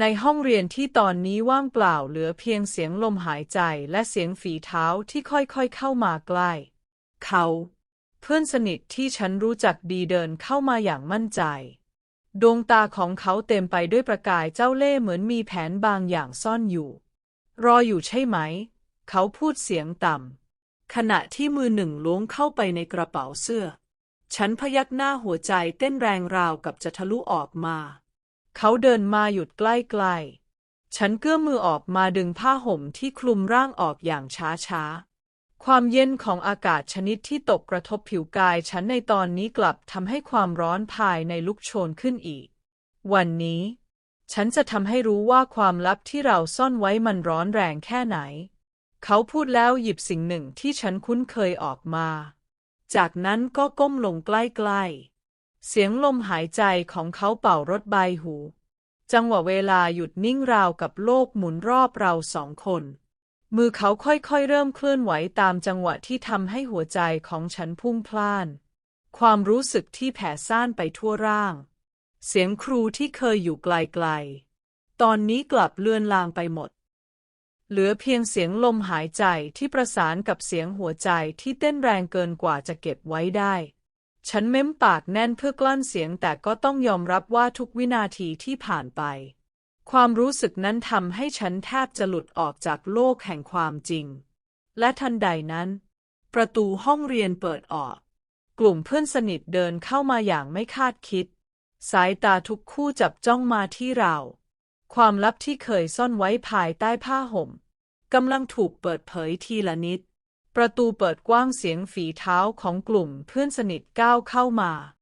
ในห้องเรียนที่ตอนนี้ว่างเปล่าเหลือเพียงเสียงลมหายใจและเสียงฝีเท้าที่ค่อยๆเข้ามาใกล้ เขา เพื่อนสนิทที่ฉันรู้จักดีเดินเข้ามาอย่างมั่นใจ ดวงตาของเขาเต็มไปด้วยประกายเจ้าเล่ห์เหมือนมีแผนบางอย่างซ่อนอยู่ รออยู่ใช่ไหม เขาพูดเสียงต่ำขณะที่มือหนึ่งล้วงเข้าไปในกระเป๋าเสื้อ ฉันพยักหน้าหัวใจเต้นแรงราวกับจะทะลุออกมา เขาเดินมาหยุดใกล้ๆ ฉันเกื้อมือออกมาดึงผ้าห่มที่คลุมร่างออกอย่างช้าๆ ความเย็นของอากาศชนิดที่ตกกระทบผิวกายฉันในตอนนี้กลับทำให้ความร้อนภายในลุกโชนขึ้นอีก วันนี้ ฉันจะทำให้รู้ว่าความลับที่เราซ่อนไว้มันร้อนแรงแค่ไหน เขาพูดแล้วหยิบสิ่งหนึ่งที่ฉันคุ้นเคยออกมา จากนั้นก็ก้มลงใกล้ๆ เสียงลมหายใจของเขาเป่ารถใบหู จังหวะเวลาหยุดนิ่งราวกับโลกหมุนรอบเราสองคน มือเขาค่อยๆเริ่มเคลื่อนไหวตามจังหวะที่ทำให้หัวใจของฉันพุ่งพล่าน ความรู้สึกที่แผ่ซ่านไปทั่วร่าง เสียงครูที่เคยอยู่ไกลๆ ตอนนี้กลับเลือนลางไปหมด เหลือเพียงเสียงลมหายใจที่ประสานกับเสียงหัวใจที่เต้นแรงเกินกว่าจะเก็บไว้ได้ ฉันเม้มปากแน่นเพื่อกลั้นเสียงแต่ก็ต้องยอมรับว่าทุกวินาทีที่ผ่านไป ความรู้สึกนั้นทำให้ฉันแทบจะหลุดออกจากโลกแห่งความจริง และทันใดนั้น ประตูห้องเรียนเปิดออก กลุ่มเพื่อนสนิทเดินเข้ามาอย่างไม่คาดคิด สายตาทุกคู่จับจ้องมาที่เรา ความลับที่เคยซ่อนไว้ภายใต้ผ้าห่มกำลังถูกเปิดเผยทีละนิด ประตูเปิดกว้างเสียงฝีเท้าของกลุ่มเพื่อนสนิทก้าวเข้ามา